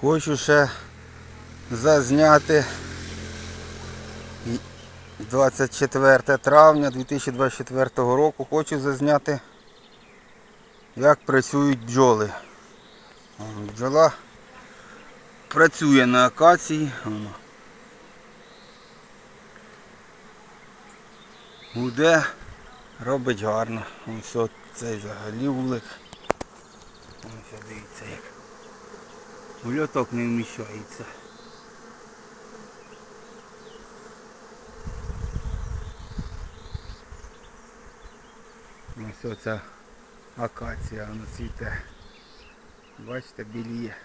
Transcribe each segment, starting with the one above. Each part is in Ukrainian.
Хочу ще зазняти 24 травня 2024 року. Хочу зазняти, як працюють бджоли. Бджола працює на акації. Гуде, робить гарно. Ось цей взагалі вулик. Ось дивіться як. В льоток не вміщається. Ось оця акація вона цвіте. Бачите, біліє.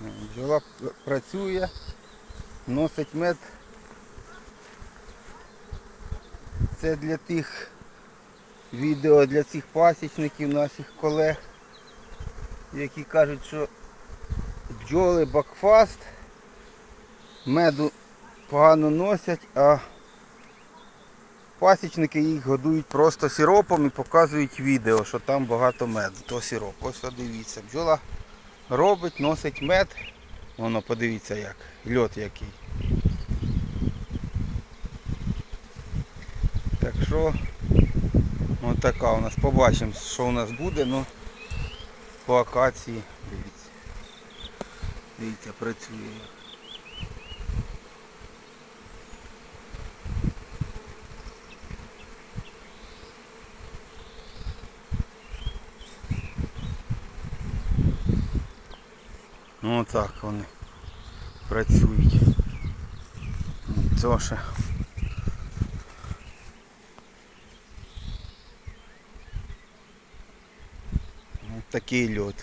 Бджола працює, носить мед. Це для тих відео для цих пасічників, наших колег, які кажуть, що бджоли бакфаст меду погано носять, а пасічники їх годують просто сиропом і показують відео, що там багато меду. То сироп. Ось дивіться, бджола робить, носить мед. Воно подивіться як, льот який. Так що ось така у нас. Побачимо, що у нас буде, ну по акації. Дивіться. Дивіться, працює. Ну так вони працюють. Це ще. Такий льот.